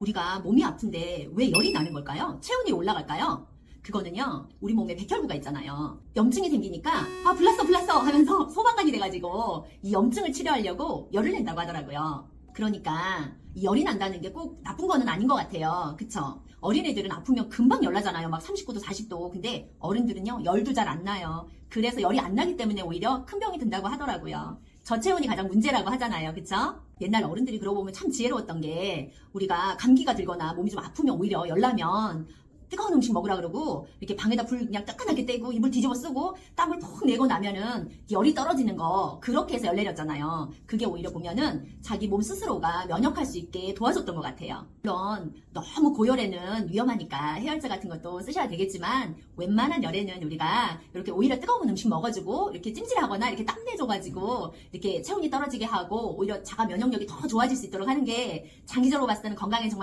우리가 몸이 아픈데 왜 열이 나는 걸까요? 체온이 올라갈까요? 그거는요, 우리 몸에 백혈구가 있잖아요. 염증이 생기니까, 아, 불났어, 불났어! 하면서 소방관이 돼가지고, 이 염증을 치료하려고 열을 낸다고 하더라고요. 그러니까, 이 열이 난다는 게 꼭 나쁜 거는 아닌 것 같아요. 그쵸? 어린애들은 아프면 금방 열 나잖아요. 막 39도, 40도. 근데 어른들은요, 열도 잘 안 나요. 그래서 열이 안 나기 때문에 오히려 큰 병이 든다고 하더라고요. 저체온이 가장 문제라고 하잖아요. 그쵸? 옛날 어른들이 그러고 보면 참 지혜로웠던 게 우리가 감기가 들거나 몸이 좀 아프면 오히려 열나면 뜨거운 음식 먹으라 그러고 이렇게 방에다 불 그냥 따끈하게 떼고 이불 뒤집어 쓰고 땀을 푹 내고 나면은 열이 떨어지는 거 그렇게 해서 열 내렸잖아요. 그게 오히려 보면은 자기 몸 스스로가 면역할 수 있게 도와줬던 것 같아요. 물론 너무 고열에는 위험하니까 해열제 같은 것도 쓰셔야 되겠지만 웬만한 열에는 우리가 이렇게 오히려 뜨거운 음식 먹어주고 이렇게 찜질하거나 이렇게 땀 내줘가지고 이렇게 체온이 떨어지게 하고 오히려 자가 면역력이 더 좋아질 수 있도록 하는 게 장기적으로 봤을 때는 건강에 정말